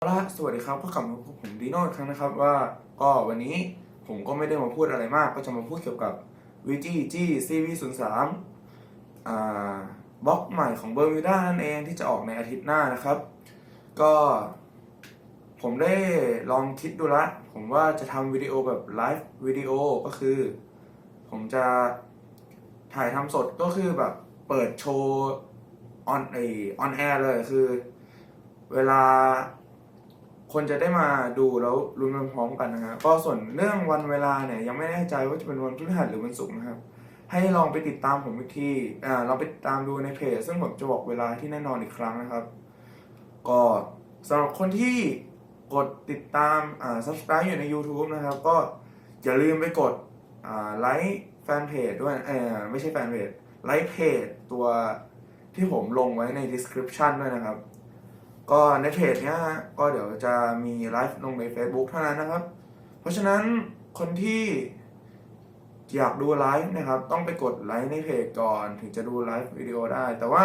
เอาละสวัสดีครับพบกับผมดีโน่อีกครั้งนะครับว่าก็วันนี้ผมก็ไม่ได้มาพูดอะไรมาก ก็จะมาพูดเกี่ยวกับ VGG CV03 อ่ามบล็อกใหม่ของเบอร์มิวด้านั่นเองที่จะออกในอาทิตย์หน้านะครับ ก็ ผมได้ลองคิดดูละ ผมว่าจะทำวิดีโอแบบไลฟ์วิดีโอก็คือ ผมจะถ่ายทำสดก็คือแบบเปิดโชว์ออนไอออนแอร์เลยคือ เวลา คนจะได้มาดูแล้วลุ้นพร้อมกันนะฮะก็ส่วนเรื่องวันเวลาเนี่ยยังไม่แน่ใจว่าจะเป็นวันพฤหัสหรือวันศุกร์นะครับ ให้ลองไปติดตามผมอีกทีอ่าลองไปติดตามดูในเพจซึ่งผมจะบอกเวลาที่แน่นอนอีกครั้งนะครับ ก็สำหรับคนที่กดติดตามอ่า subscribe อยู่ใน YouTube นะครับ ก็อย่าลืมไปกดอ่าไลค์แฟนเพจด้วยเออไม่ใช่แฟนเพจไลค์เพจตัวที่ผมลงไว้ใน description ด้วยนะครับ ก็ในเพจเนี้ยก็เดี๋ยวจะมีไลฟ์ลงใน Facebook เท่านั้นนะครับ เพราะฉะนั้นคนที่อยากดูไลฟ์นะครับ ต้องไปกดไลค์ในเพจก่อนถึงจะดูไลฟ์วิดีโอได้ แต่ว่า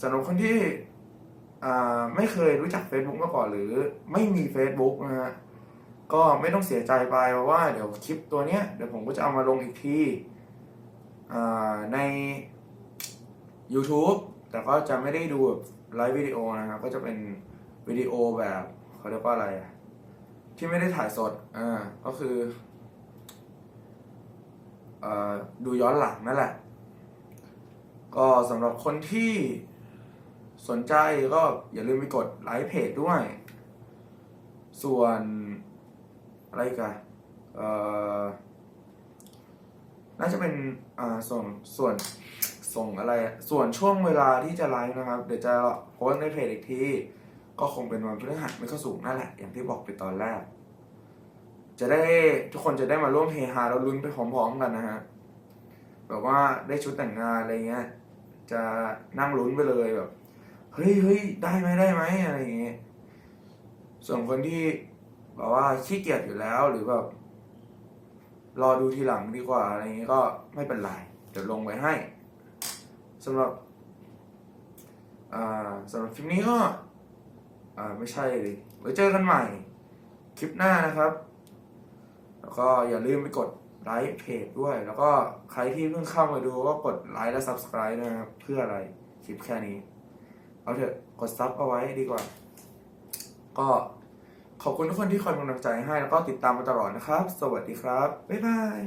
สำหรับคนที่ไม่เคยรู้จัก Facebook มาก่อนหรือไม่มี Facebook นะฮะก็ไม่ต้องเสียใจไปเพราะว่าเดี๋ยวคลิปตัวเนี้ยเดี๋ยวผมก็จะเอามาลงอีกทีใน YouTube แต่ก็จะไม่ได้ดูแบบไลฟ์วิดีโอนะครับ ก็จะเป็นวิดีโอแบบเขาเรียกว่าอะไร ที่ไม่ได้ถ่ายสดอ่าก็คือเอ่อดูย้อนหลังนั่นแหละ ก็สำหรับคนที่สนใจก็อย่าลืมไปกดไลค์เพจด้วย ส่วนอะไรกันเอ่อน่าจะเป็นอ่าส่วนส่วน ส่งอะไร ส่วนช่วงเวลาที่จะไลฟ์นะครับ เดี๋ยวจะโพสในเพจอีกที ก็คงเป็นวันพฤหัสไม่เข้าสูงนั่นแหละ อย่างที่บอกไปตอนแรก จะได้ทุกคนจะได้มาร่วมเฮฮาแล้วลุ้นไปพร้อมๆกันนะฮะ แบบว่าได้ชุดแต่งงานอะไรเงี้ย จะนั่งลุ้นไปเลยแบบ เฮ้ยเฮ้ยได้ไหมได้ไหมอะไรเงี้ย ส่วนคนที่แบบว่าขี้เกียจอยู่แล้วหรือแบบรอดูทีหลังดีกว่าอะไรเงี้ยก็ไม่เป็นไรเดี๋ยวลงไว้ให้ สำหรับสำหรับคลิปนี้ก็ไม่ใช่ดิไว้เจอกันใหม่ คลิปหน้านะครับ แล้วก็อย่าลืมไปกดไลค์เพจด้วย แล้วก็ใครที่เพิ่งเข้ามาดูก็กดไลค์และ Subscribe นะครับ เพื่ออะไรคลิปแค่นี้ เอาเถอะกดซับเอาไว้ดีกว่า ก็ขอบคุณทุกคนที่คอยกำลังใจให้ แล้วก็ติดตามมาตลอดนะครับ สวัสดีครับ บ๊ายบาย